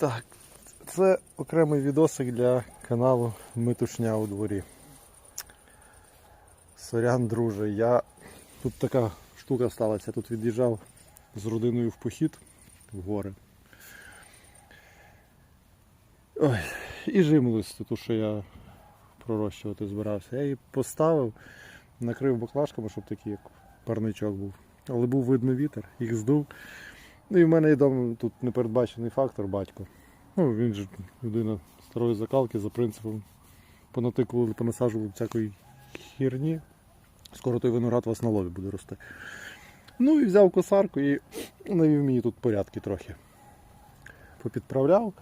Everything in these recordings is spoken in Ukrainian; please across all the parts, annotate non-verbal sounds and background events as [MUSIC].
Так, це окремий відосик для каналу Митушня у дворі. Сорян, друже, я тут така штука сталася, я тут від'їжджав з родиною в похід в гори. Ой, і жимолость, ту, що я пророщувати збирався. Я її поставив, накрив баклажками, щоб такий як парничок був. Але був видно вітер, їх здув. Ну і в мене там тут непередбачений фактор батько. Ну, він же людина старої закалки за принципом понатикували, понасаджували всякої хірні. Скоро той виноград вас на лові буде рости. Ну і взяв косарку і навів мені тут порядки трохи. Попідправляв.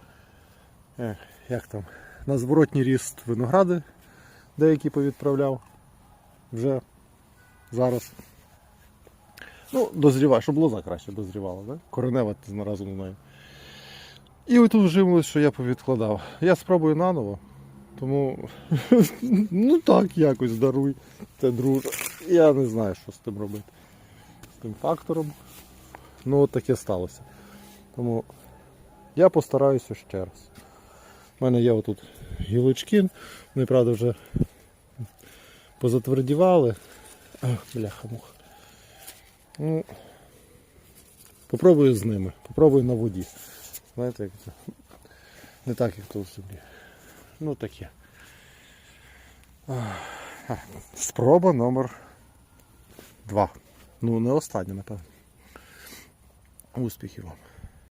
Як там? На зворотній ріст виногради деякі повідправляв. Вже зараз. Ну, дозріває, щоб лоза краще дозрівала, да? коренева разом з нею. І отут вживилось, що я повідкладав. Я спробую наново. Тому [LAUGHS] ну так якось даруй те друже. Я не знаю, що з тим робити. З тим фактором. Ну от таке сталося. Тому я постараюся ще раз. У мене є отут гілочки, вони, правда, вже позатвердівали. Бляха-муха. Ну, попробую з ними, попробую на воді. Знаєте, як це? Не так, як то в собі. Ну таке. Спроба номер два. Ну, не остання, напевно. Успіхів вам.